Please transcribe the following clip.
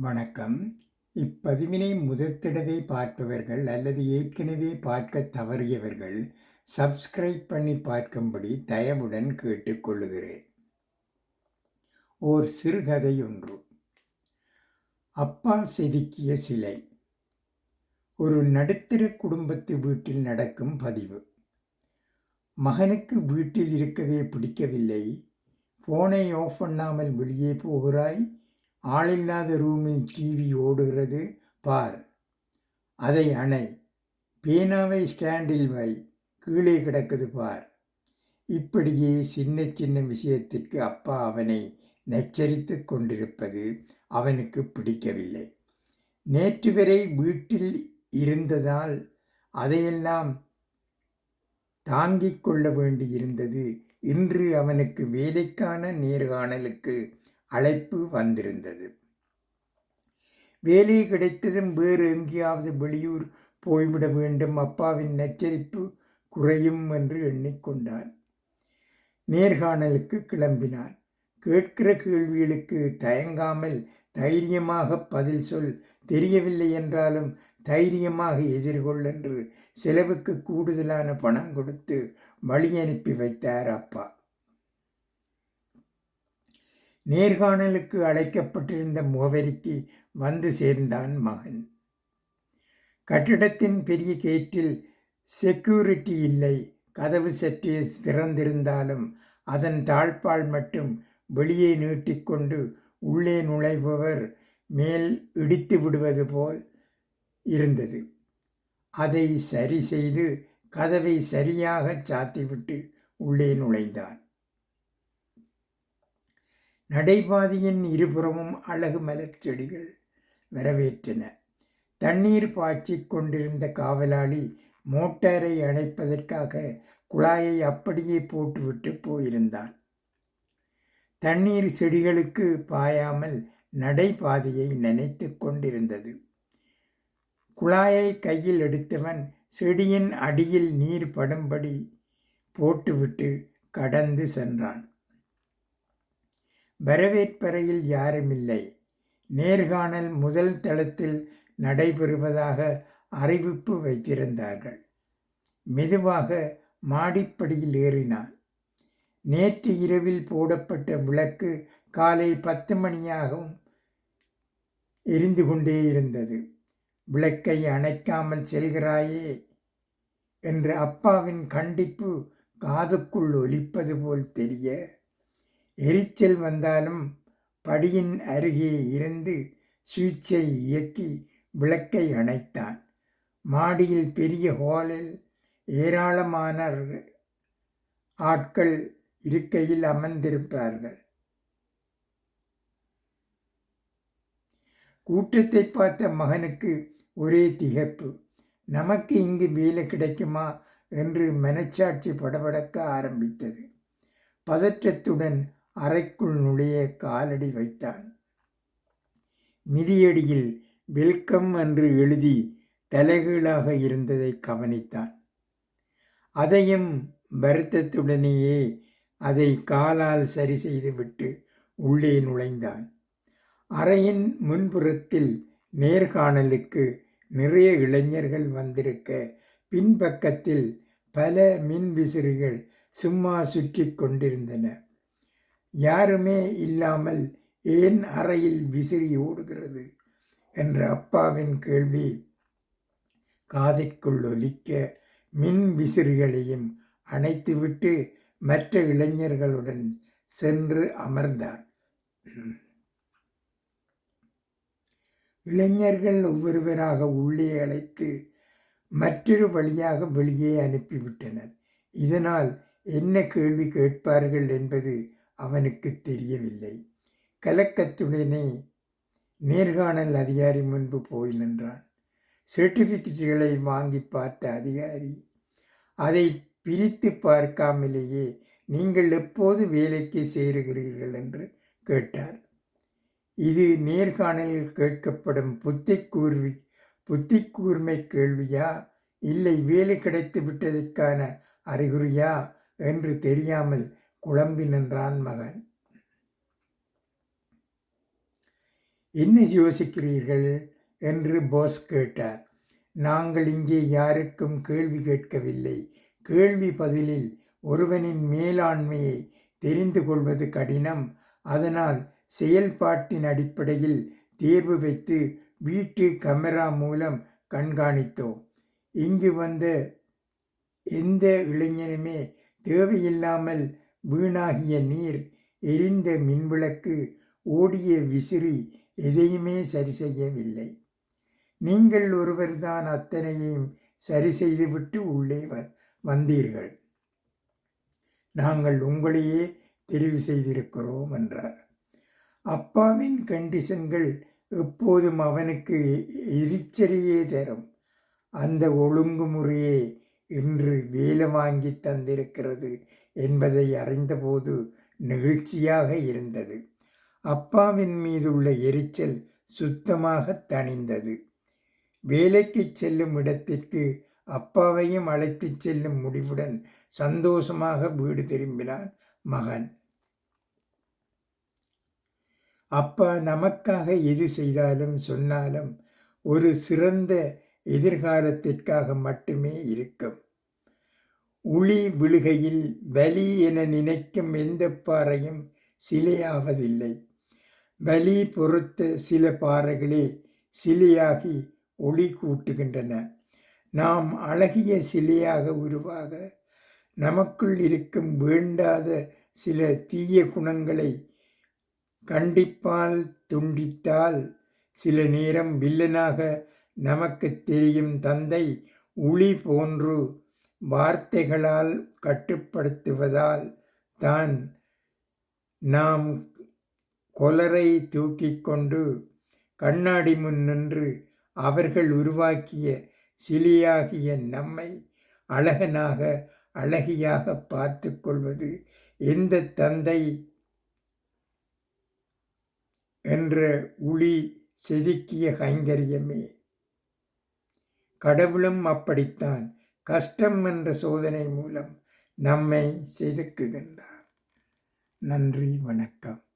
வணக்கம். இப்பதிவினை முதற்தடவை பார்ப்பவர்கள் அல்லது ஏற்கனவே பார்க்க தவறியவர்கள் சப்ஸ்கிரைப் பண்ணி பார்க்கும்படி தயவுடன் கேட்டுக்கொள்ளுகிறேன். ஓர் சிறுகதை ஒன்று. அப்பா செதுக்கிய சிலை. ஒரு நடுத்தர குடும்பத்து வீட்டில் நடக்கும் பதிவு. மகனுக்கு வீட்டில் இருக்கவே பிடிக்கவில்லை. ஃபோனை ஆஃப் பண்ணாமல் வெளியே போகிறாய்? ஆளில்லாத ரூமில் டிவி ஓடுகிறது. பார். அதை அணை. பேனாவை ஸ்டாண்டில் வை. கீழே கிடக்குது பார். இப்படியே சின்ன சின்ன விஷயத்திற்கு அப்பா அவனை நச்சரித்து கொண்டிருப்பது அவனுக்கு பிடிக்கவில்லை. நேற்று வரை வீட்டில் இருந்ததால் அதையெல்லாம் தாங்கிக் கொள்ள வேண்டியிருந்தது. இன்று அவனுக்கு வேலைக்கான நேர்காணலுக்கு அழைப்பு வந்திருந்தது. வேலை கிடைத்ததும் வேறு எங்கேயாவது வெளியூர் போய்விட வேண்டும். அப்பாவின் நச்சரிப்பு குறையும் என்று எண்ணிக்கொண்டான். நேர்காணலுக்கு கிளம்பினான். கேட்கிற கேள்விகளுக்கு தயங்காமல் தைரியமாக பதில் சொல். தெரியவில்லை என்றாலும் தைரியமாக எதிர்கொள் என்று செலவுக்கு கூடுதலான பணம் கொடுத்து வழி அனுப்பி வைத்தார் அப்பா. நேர்காணலுக்கு அழைக்கப்பட்டிருந்த முகவரிக்கு வந்து சேர்ந்தான் மகன். கட்டிடத்தின் பெரிய கேட்டில் செக்யூரிட்டி இல்லை கதவு சற்றே திறந்திருந்தாலும் அதன் தாழ்பால் மட்டும் வெளியே நீட்டிக்கொண்டு உள்ளே நுழைபவர் மேல் இடித்து விடுவது போல் இருந்தது. அதை சரி செய்து கதவை சரியாக சாத்திவிட்டு உள்ளே நுழைந்தான். நடைபாதையின் இருபுறமும் அழகு மலர் செடிகள் வரவேற்றன. தண்ணீர் பாய்ச்சிக் கொண்டிருந்த காவலாளி மோட்டாரை அணைப்பதற்காக குழாயை அப்படியே போட்டுவிட்டு போயிருந்தான். தண்ணீர் செடிகளுக்கு பாயாமல் நடைபாதையை நினைத்து கொண்டிருந்தது. குழாயை கையில் எடுத்தவன் செடியின் அடியில் நீர் படும்படி போட்டுவிட்டு கடந்து சென்றான். வரவேற்பறையில் யாருமில்லை. நேர்காணல் முதல் தளத்தில் நடைபெறுவதாக அறிவிப்பு வைத்திருந்தார்கள். மெதுவாக மாடிப்படியில் ஏறினான். நேற்று இரவில் போடப்பட்ட விளக்கு காலை பத்து மணியாகவும் எரிந்து கொண்டே இருந்தது. விளக்கை அணைக்காமல் செல்கிறாயே என்ற அப்பாவின் கண்டிப்பு காதுக்குள் ஒலிப்பது போல் தெரிய எரிச்சல் வந்தாலும் படியின் அருகே இருந்து சுவிட்சை இயக்கி விளக்கை அணைத்தான். மாடியில் பெரிய ஹாலில் ஏராளமான ஆட்கள் இருக்கையில் அமர்ந்திருப்பார்கள். கூட்டத்தை பார்த்த மகனுக்கு ஒரே திகைப்பு. நமக்கு இங்கு வேலை கிடைக்குமா? என்று மனச்சாட்சி படபடக்க ஆரம்பித்தது. பதற்றத்துடன் அறைக்குள் நுழைய காலடி வைத்தான். மிதியடியில் வெல்கம் என்று எழுதி தலைகீழாக இருந்ததை கவனித்தான். அதையும் வருத்தத்துடனேயே அதை காலால் சரி செய்துவிட்டு உள்ளே நுழைந்தான். அறையின் முன்புறத்தில் நேர்காணலுக்கு நிறைய இளைஞர்கள் வந்திருக்க பின்பக்கத்தில் பல மின் விசிறிகள் சும்மா சுற்றி கொண்டிருந்தன. யாருமே இல்லாமல் ஏன் அறையில் விசிறி ஓடுகிறது? என்ற அப்பாவின் கேள்வி காதிற்குள் ஒலிக்க மின் விசிறிகளையும் அணைத்துவிட்டு மற்ற இளைஞர்களுடன் சென்று அமர்ந்தார். இளைஞர்கள் ஒவ்வொருவராக உள்ளே அழைத்து மற்றொரு வழியாக வெளியே அனுப்பிவிட்டனர். இதனால் என்ன கேள்வி கேட்பார்கள் என்பது அவனுக்கு தெரியவில்லை. கலக்கத்துடனே நேர்காணல் அதிகாரி முன்பு போய் நின்றான். சர்டிஃபிகேட்டுகளை வாங்கி பார்த்த அதிகாரி அதை பிரித்து பார்க்காமலேயே நீங்கள் எப்போது வேலைக்கு சேருகிறீர்கள்? என்று கேட்டார். இது நேர்காணலில் கேட்கப்படும் புத்தி கூர்வி புத்தி கூர்மை கேள்வியா? இல்லை வேலை கிடைத்து விட்டதற்கான அறிகுறியா? என்று தெரியாமல் குழம்பி நின்றான் மகன். என்ன யோசிக்கிறீர்கள்? என்று போஸ் கேட்டார். நாங்கள் இங்கே யாருக்கும் கேள்வி கேட்கவில்லை. கேள்வி பதிலில் ஒருவனின் மேலாண்மையை தெரிந்து கொள்வது கடினம். அதனால் செயல்பாட்டின் அடிப்படையில் தேர்வு வைத்து வீட்டு கமரா மூலம் கண்காணித்தோம். இங்கு வந்த எந்த இளைஞனுமே தேவையில்லாமல் வீணாகிய நீர் எரிந்த மின்விளக்கு ஓடிய விசிறி எதையுமே சரி செய்யவில்லை. நீங்கள் ஒருவர்தான் அத்தனையும் சரி செய்துவிட்டு உள்ளே வ வந்தீர்கள். நாங்கள் உங்களையே தெரிவு செய்திருக்கிறோம் என்றார். அப்பாவின் கண்டிஷன்கள் எப்போதும் அவனுக்கு எரிச்சலையே தரும். அந்த ஒழுங்குமுறையே இன்று வேலை வாங்கி தந்திருக்கிறது என்பதை அறிந்தபோது நெகிழ்ச்சியாக இருந்தது. அப்பாவின் மீதுள்ள எரிச்சல் சுத்தமாக தணிந்தது. வேலைக்கு செல்லும் இடத்திற்கு அப்பாவையும் அழைத்துச் செல்லும் முடிவுடன் சந்தோஷமாக வீடு திரும்பினான் மகன். அப்பா நமக்காக எது செய்தாலும் சொன்னாலும் ஒரு சிறந்த எதிர்காலத்திற்காக மட்டுமே இருக்கும். உளி விழுகையில் வலி என நினைக்கும் எந்த பாறையும் சிலையாவதில்லை. வலி பொறுத்த சில பாறைகளே சிலையாகி ஒளி கூட்டுகின்றன. நாம் அழகிய சிலையாக உருவாக நமக்குள் இருக்கும் வேண்டாத சில தீய குணங்களை கண்டிப்பால் துண்டித்தால் சில நேரம் வில்லனாக நமக்கு தெரியும் தந்தை உளி போன்று வார்த்தைகளால் கட்டுப்படுத்துவதால் தான் நாம் கொலரை தூக்கி கொண்டு கண்ணாடி முன் நின்று அவர்கள் உருவாக்கிய சிலியாகிய நம்மை அழகனாக அழகியாக பார்த்து கொள்வது எந்த தந்தை என்ற உளி செதுக்கிய கைங்கரியமே. கடவுளும் அப்படித்தான் கஷ்டம் என்ற சோதனை மூலம் நம்மை செதுக்குகின்றார். நன்றி வணக்கம்.